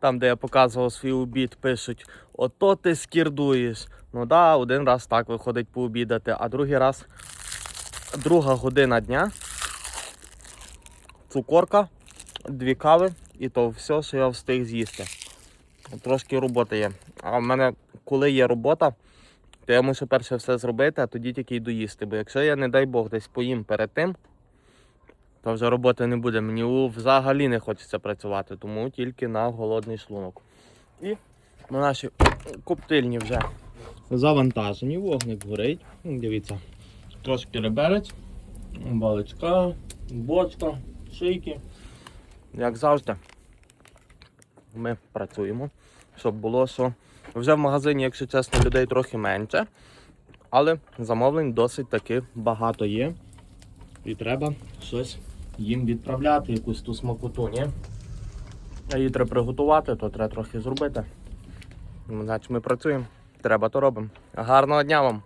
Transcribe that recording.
Там, де я показував свій обід, пишуть: ото ти скірдуєш. Ну да, один раз так виходить пообідати, а другий раз друга година дня. Цукорка, дві кави, і то все, що я встиг з'їсти. Трошки роботи є. А в мене, коли є робота, то я мушу перше все зробити, а тоді тільки йду їсти. Бо якщо я, не дай Бог, десь поїм перед тим, то вже роботи не буде. Мені взагалі не хочеться працювати, тому тільки на голодний шлунок. І на наші коптильні вже завантажені, вогник горить. Ну, Дивіться, трошки реберець, баличка, бочка, шийки. Як завжди, ми працюємо, щоб було що. Вже в магазині, якщо чесно, людей трохи менше, але замовлень досить таки багато є. І треба щось їм відправляти, якусь ту смакоту, ні? А її треба приготувати, то треба трохи зробити. Значить, ми працюємо. Треба, то робимо. Гарного дня вам!